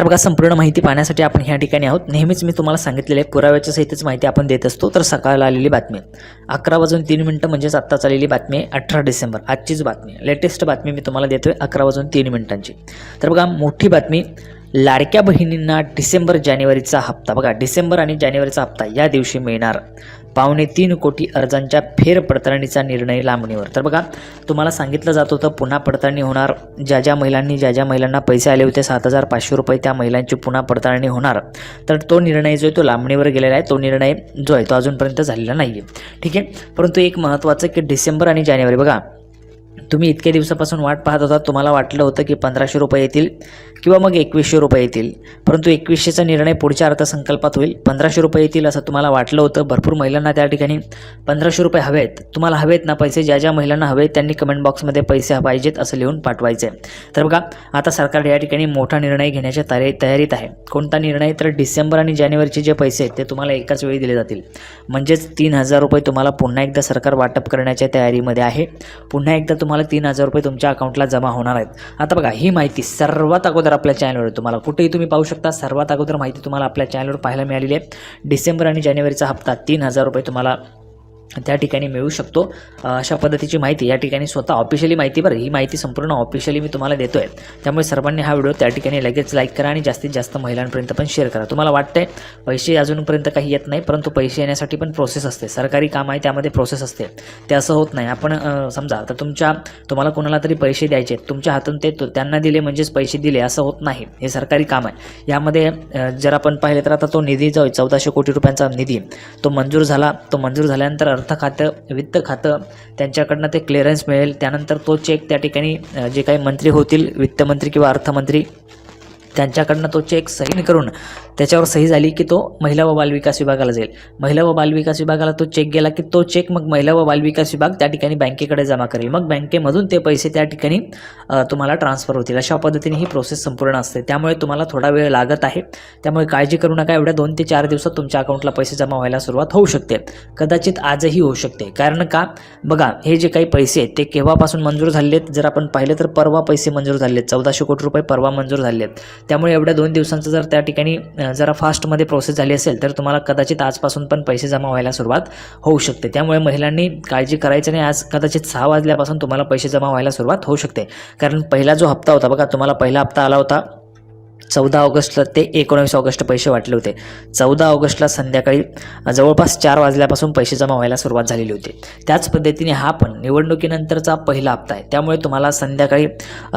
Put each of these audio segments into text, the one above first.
तर बघा संपूर्ण माहिती पाहण्यासाठी आपण ह्या ठिकाणी आहोत. नेहमीच मी तुम्हाला सांगितलेले पुराव्याच्या सहितच माहिती आपण देत असतो. तर सकाळला आलेली बातमी. अकरा वाजून तीन मिनटं म्हणजेच आत्ताच आलेली बातमी आहे अठरा डिसेंबर. आजचीच बातमी लेटेस्ट बातमी मी तुम्हाला देतोय अकरा वाजून तीन मिनिटांची. तर बघा मोठी बातमी. लाडक्या बहिणींना डिसेंबर जानेवारीचा हप्ता. बघा डिसेंबर आणि जानेवारीचा हप्ता या दिवशी मिळणार. पावणे तीन कोटी अर्जांच्या फेरपडताळणीचा निर्णय लांबणीवर. तर बघा तुम्हाला सांगितलं जात होतं पुन्हा पडताळणी होणार. ज्या ज्या महिलांनी ज्या ज्या महिलांना पैसे आले होते सात हजार पाचशे रुपये त्या महिलांची पुन्हा पडताळणी होणार. तर तो निर्णय जो आहे तो लांबणीवर गेलेला आहे. तो निर्णय जो आहे तो अजूनपर्यंत झालेला नाही आहे ठीक आहे? परंतु एक महत्त्वाचं की डिसेंबर आणि जानेवारी बघा तुम्ही इतक्या दिवसापासून वाट पाहत होता तुम्हाला वाटलं होतं की पंधराशे रुपये येतील किंवा मग एकवीसशे रुपये येतील. परंतु एकवीसशेचा निर्णय पुढच्या अर्थसंकल्पात होईल. पंधराशे रुपये येतील असं तुम्हाला वाटलं होतं. भरपूर महिलांना त्या ठिकाणी पंधराशे रुपये हवेत. तुम्हाला हवेत ना पैसे ज्या ज्या महिलांना हवेत त्यांनी कमेंट बॉक्समध्ये पैसे पाहिजेत असं लिहून पाठवायचे. तर बघा आता सरकार या ठिकाणी मोठा निर्णय घेण्याच्या तयारी तयारीत आहे. कोणता निर्णय? तर डिसेंबर आणि जानेवारीचे जे पैसे आहेत ते तुम्हाला एकाच वेळी दिले जातील. म्हणजेच तीन हजार रुपये तुम्हाला पुन्हा एकदा सरकार वाटप करण्याच्या तयारीमध्ये आहे. पुन्हा एकदा तुम्हाला तीन हजार रुपये तुमच्या अकाउंटला जमा होणार आहेत. आता बघा ही माहिती सर्वात अगोदर आपल्या चॅनलवर तुम्हाला कुठेही तुम्ही पाहू शकता सर्वात अगोदर माहिती तुम्हाला आपल्या चॅनलवर पाहायला मिळालेली आहे. डिसेंबर आणि जानेवारीचा हप्ता तीन हजार रुपये तुम्हाला त्या ठिकाणी मिळू शकतो. अशा पद्धतीची माहिती या ठिकाणी स्वतः ऑफिशियली माहिती बरं ही माहिती संपूर्ण ऑफिशियली मी तुम्हाला देतो आहे त्यामुळे सर्वांनी हा व्हिडिओ त्या ठिकाणी लगेच लाईक करा आणि जास्तीत जास्त महिलांपर्यंत पण शेअर करा. तुम्हाला वाटतंय पैसे अजूनपर्यंत काही येत नाही परंतु पैसे येण्यासाठी पण प्रोसेस असते. सरकारी काम आहे त्यामध्ये प्रोसेस असते. ते असं होत नाही. आपण समजा आता तुमच्या तुम्हाला कोणाला तरी पैसे द्यायचे आहेत, तुमच्या हातून ते तो- त्यांना दिले म्हणजेच पैसे दिले असं होत नाही. हे सरकारी काम आहे. यामध्ये जर आपण पाहिले तर आता तो निधी जो आहे चौदाशे कोटी रुपयांचा निधी तो मंजूर झाला तो मंजूर झाल्यानंतर अर्थ खातं वित्त खातं त्यांच्याकडनं ते क्लिअरन्स मिळेल. त्यानंतर तो चेक त्या ठिकाणी जे काही मंत्री होतील वित्तमंत्री किंवा अर्थमंत्री त्यांच्याकडनं तो चेक सही करून त्याच्यावर सही झाली की तो महिला व बालविकास विभागाला जाईल. महिला व बालविकास विभागाला तो चेक गेला की तो चेक मग महिला व बालविकास विभाग त्या ठिकाणी बँकेकडे जमा करेल. मग बँकेमधून ते पैसे त्या ठिकाणी तुम्हाला ट्रान्सफर होतील. अशा पद्धतीने ही प्रोसेस संपूर्ण असते. त्यामुळे तुम्हाला थोडा वेळ लागत आहे. त्यामुळे काळजी करू नका. एवढ्या दोन ते चार दिवसात तुमच्या अकाउंटला पैसे जमा व्हायला सुरुवात होऊ शकते. कदाचित आजही होऊ शकते. कारण का? बघा हे जे काही पैसे आहेत ते केव्हापासून मंजूर झाले आहेत जर आपण पाहिलं तर परवा पैसे मंजूर झाले आहेत चौदाशे कोटी रुपये परवा मंजूर झाले आहेत त्यामुळे एवढ्या दोन दिवसांचं जर त्या ठिकाणी जरा फास्टमध्ये प्रोसेस झाली असेल तर तुम्हाला कदाचित आजपासून पण पैसे जमा व्हायला सुरुवात होऊ शकते. त्यामुळे महिलांनी काळजी करायची नाही. आज कदाचित सहा वाजल्यापासून तुम्हाला पैसे जमा व्हायला सुरुवात होऊ शकते. कारण पहिला जो हप्ता होता बघा तुम्हाला पहिला हप्ता आला होता. चौदा ऑगस्टला ते एकोणावीस ऑगस्ट पैसे वाटले होते. चौदा ऑगस्टला संध्याकाळी जवळपास चार वाजल्यापासून पैसे जमा व्हायला सुरुवात झालेली होती. त्याच पद्धतीने हा पण निवडणुकीनंतरचा पहिला हप्ता आहे. त्यामुळे तुम्हाला संध्याकाळी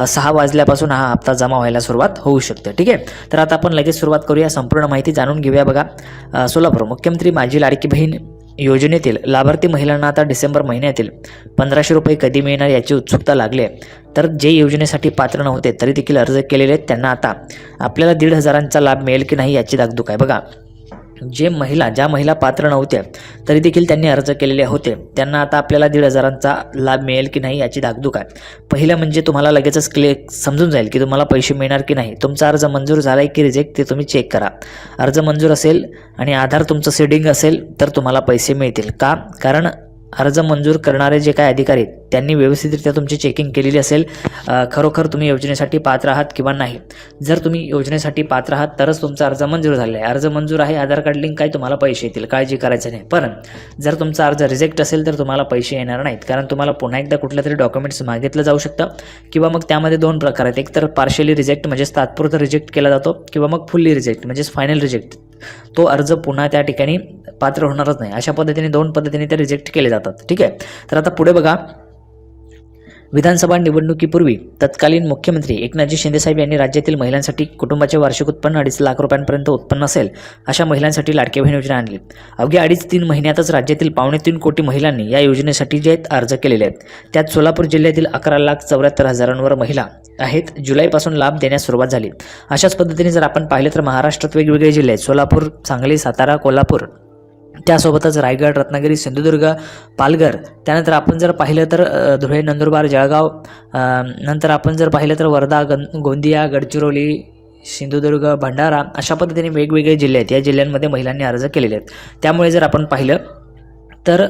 सहा वाजल्यापासून हा हप्ता जमा व्हायला सुरुवात होऊ शकते. ठीक आहे? तर आता आपण लगेच सुरुवात करूया. संपूर्ण माहिती जाणून घेऊया बघा. सोलापूर मुख्यमंत्री माझी लाडकी बहीण योजनेतील लाभार्थी महिलांना आता डिसेंबर महिन्यातील पंधराशे रुपये कधी मिळणार याची उत्सुकता लागली आहे. तर जे योजनेसाठी पात्र नव्हते तरी देखील अर्ज केलेले आहेत. त्यांना आता आपल्याला दीड हजारांचा लाभ मिळेल की नाही याची दागदूक आहे. बघा जे महिला ज्या महिला पात्र नव्हत्या तरी देखील त्यांनी अर्ज केलेले होते. त्यांना आता आपल्याला दीड हजारांचा लाभ मिळेल की नाही याची धाकधूक आहे. पहिलं म्हणजे तुम्हाला लगेचच क्ले समजून जाईल की तुम्हाला पैसे मिळणार की नाही. तुमचा अर्ज मंजूर झाला आहे की रिजेक्ट ते तुम्ही चेक करा. अर्ज मंजूर असेल आणि आधार तुमचं सेडिंग असेल तर तुम्हाला पैसे मिळतील. का? कारण अर्ज मंजूर करणारे जे काही अधिकारी आहेत, त्यांनी व्यवस्थितरित्या तुमची चेकिंग केलेली असेल. खरोखर तुम्ही योजनेसाठी पात्र आहात किंवा नाही. जर तुम्ही योजनेसाठी पात्र आहात तरच तुमचा अर्ज मंजूर झालेला आहे. अर्ज मंजूर आहे आधार कार्ड लिंक काय तुम्हाला पैसे येतील. काळजी करायचं नाही. पण जर तुमचा अर्ज रिजेक्ट असेल तर तुम्हाला पैसे येणार नाहीत. कारण तुम्हाला पुन्हा एकदा कुठल्या तरी डॉक्युमेंट्स मागितलं जाऊ शकतं. किंवा मग त्यामध्ये दोन प्रकार आहेत. एक तर पार्शियली रिजेक्ट म्हणजेच तात्पुरतं रिजेक्ट केला जातो किंवा मग फुल्ली रिजेक्ट म्हणजेच फायनल रिजेक्ट तो अर्ज पुन्हा त्या ठिकाणी पात्र होणारच नाही. अशा पद्धतीने दोन पद्धतीने ते रिजेक्ट केले जातात. ठीक आहे? तर आता पुढे बघा. विधानसभा निवडणुकीपूर्वी तत्कालीन मुख्यमंत्री एकनाथजी शिंदेसाहेब यांनी राज्यातील महिलांसाठी कुटुंबाचे वार्षिक उत्पन्न अडीच लाख रुपयांपर्यंत उत्पन्न असेल अशा महिलांसाठी लाडके बहीण योजना आणली. अवघ्या अडीच तीन महिन्यातच राज्यातील पावणे तीन कोटी महिलांनी या योजनेसाठी जे अर्ज केलेले आहेत. त्यात सोलापूर जिल्ह्यातील अकरा लाख चौऱ्याहत्तर हजारांवर महिला आहेत. जुलैपासून लाभ देण्यास सुरुवात झाली. अशाच पद्धतीने जर आपण पाहिलं तर महाराष्ट्रात वेगवेगळे जिल्हे आहेत. सोलापूर सांगली सातारा कोल्हापूर त्यासोबतच रायगड रत्नागिरी सिंधुदुर्ग पालघर. त्यानंतर आपण जर पाहिलं तर धुळे नंदुरबार जळगाव नंतर आपण जर पाहिलं तर वर्धा गं गोंदिया गडचिरोली सिंधुदुर्ग भंडारा अशा पद्धतीने वेगवेगळे जिल्हे आहेत. या जिल्ह्यांमध्ये महिलांनी अर्ज केलेले आहेत. त्यामुळे जर आपण पाहिलं तर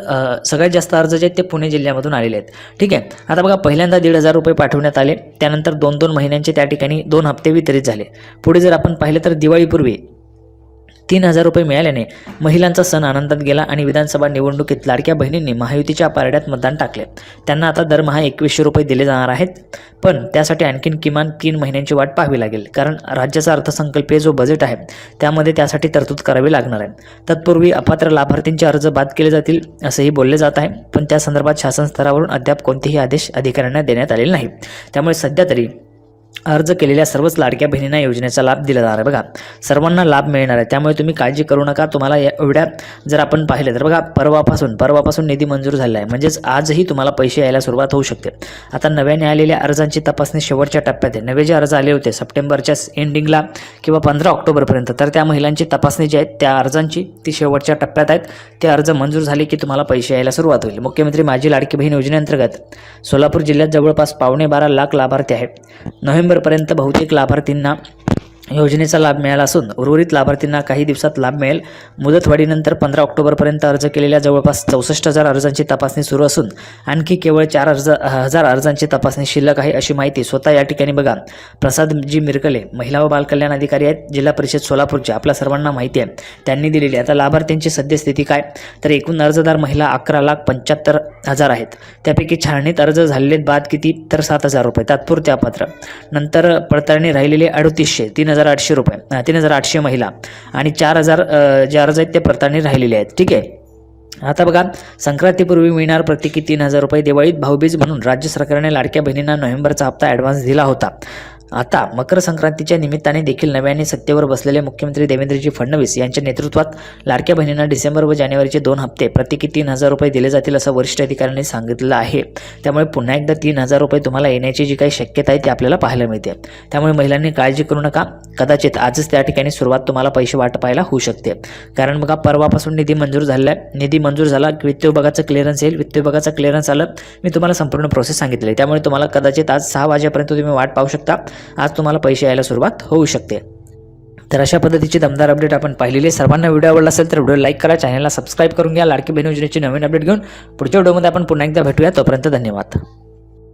सगळ्यात जास्त अर्ज जे आहेत ते पुणे जिल्ह्यामधून आलेले आहेत. ठीक आहे? आता बघा पहिल्यांदा दीड हजार रुपये पाठवण्यात आले. त्यानंतर दोन दोन महिन्यांचे त्या ठिकाणी दोन हप्ते वितरित झाले. पुढे जर आपण पाहिलं तर दिवाळीपूर्वी तीन हजार रुपये मिळाल्याने महिलांचा सण आनंदात गेला आणि विधानसभा निवडणुकीत लाडक्या बहिणींनी महायुतीच्या पारड्यात मतदान टाकले. त्यांना आता दरमहा एकवीसशे रुपये दिले जाणार आहेत. पण त्यासाठी आणखीन किमान तीन महिन्यांची वाट पाहावी लागेल कारण राज्याचा अर्थसंकल्पीय जो बजेट आहे त्यामध्ये त्यासाठी तरतूद करावी लागणार आहे. तत्पूर्वी अपात्र लाभार्थींचे अर्ज बाद केले जातील असंही बोलले जात आहे. पण त्या संदर्भात शासन स्तरावरून अद्याप कोणतेही आदेश अधिकाऱ्यांना देण्यात आलेले नाही त्यामुळे सध्या तरी अर्ज केलेल्या सर्वच लाडक्या बहिणींना योजनेचा लाभ दिला जाणार आहे. बघा सर्वांना लाभ मिळणार आहे. त्यामुळे तुम्ही काळजी करू नका. तुम्हाला या एवढ्या जर आपण पाहिलं तर बघा परवापासून परवापासून निधी मंजूर झाला आहे. म्हणजेच आजही तुम्हाला पैसे यायला सुरुवात होऊ शकते. आता नव्याने आलेल्या अर्जांची तपासणी शेवटच्या टप्प्यात आहे. नवे जे अर्ज आले होते सप्टेंबरच्या एंडिंगला किंवा पंधरा ऑक्टोबरपर्यंत तर त्या महिलांची तपासणी जी आहे त्या अर्जांची ती शेवटच्या टप्प्यात आहेत. ते अर्ज मंजूर झाले की तुम्हाला पैसे यायला सुरुवात होईल. मुख्यमंत्री माझी लाडकी बहीण योजनेअंतर्गत सोलापूर जिल्ह्यात जवळपास पावणे बारा लाख लाभार्थी आहेत. नोव्हेंबरपर्यंत बहुतेक लाभार्थींना योजनेचा लाभ मिळाला असून उर्वरित लाभार्थींना काही दिवसात लाभ मिळेल. मुदतवाढीनंतर पंधरा ऑक्टोबरपर्यंत अर्ज केलेल्या जवळपास चौसष्ट हजार अर्जांची तपासणी सुरू असून आणखी केवळ चार अर्ज हजार अर्जांची तपासणी शिल्लक आहे अशी माहिती स्वतः या ठिकाणी बघा. प्रसादजी मिरकले महिला व बालकल्याण अधिकारी आहेत जिल्हा परिषद सोलापूरचे आपल्या सर्वांना माहिती आहे. त्यांनी दिलेली आता लाभार्थ्यांची सद्यस्थिती काय? तर एकूण अर्जदार महिला अकरा लाख पंच्याहत्तर हजार आहेत. त्यापैकी छाननीत अर्ज झालेले बाद किती? तर सात हजार रुपये तात्पुरत्या पात्र नंतर पडताळणी राहिलेले अडतीसशे तीन हजार आठशे रुपये. तीन हजार आठशे महिला आणि चार हजार जे अर्ज आहेत ते पडताळणी राहिलेले आहेत. ठीक आहे? आता बघा संक्रांतीपूर्वी मिळणार प्रत्येकी तीन हजार रुपये दिवाळीत भाऊबीज म्हणून राज्य सरकारने लाडक्या बहिणींना नोव्हेंबरचा हप्ता ॲडव्हान्स दिला होता. आता मकर संक्रांतीच्या निमित्ताने देखील नव्याने सत्तेवर बसलेले मुख्यमंत्री देवेंद्रजी फडणवीस यांच्या नेतृत्वात लाडक्या बहिणींना डिसेंबर व जानेवारीचे दोन हप्ते प्रत्येकी तीन हजार रुपये दिले जातील असं वरिष्ठ अधिकाऱ्यांनी सांगितलं आहे. त्यामुळे पुन्हा एकदा तीन हजार रुपये तुम्हाला येण्याची जी काही शक्यता आहे ती आपल्याला पाहायला मिळते. त्यामुळे महिलांनी काळजी करू नका. कदाचित आजच त्या ठिकाणी सुरुवात तुम्हाला पैसे वाटपायला होऊ शकते. कारण बघा परवापासून निधी मंजूर झालेला आहे निधी मंजूर झाला की वित्त विभागाचं क्लिअरन्स येईल. वित्त विभागाचं क्लिअरन्स आलं मी तुम्हाला संपूर्ण प्रोसेस सांगितली त्यामुळे तुम्हाला कदाचित आज सहा वाजेपर्यंत तुम्ही वाट पाहू शकता. आज तुम्हाला पैसे यायला सुरुवात होऊ शकते. तर अशा पद्धतीची दमदार अपडेट आपण पाहिलेली सर्वांना व्हिडिओ आवडला असेल तर व्हिडिओ लाईक करा चॅनलला सबस्क्राईब करून घ्या. लाडकी बहीण योजनेची नवीन अपडेट घेऊन पुढच्या व्हिडिओमध्ये आपण पुन्हा एकदा भेटूया. तोपर्यंत धन्यवाद.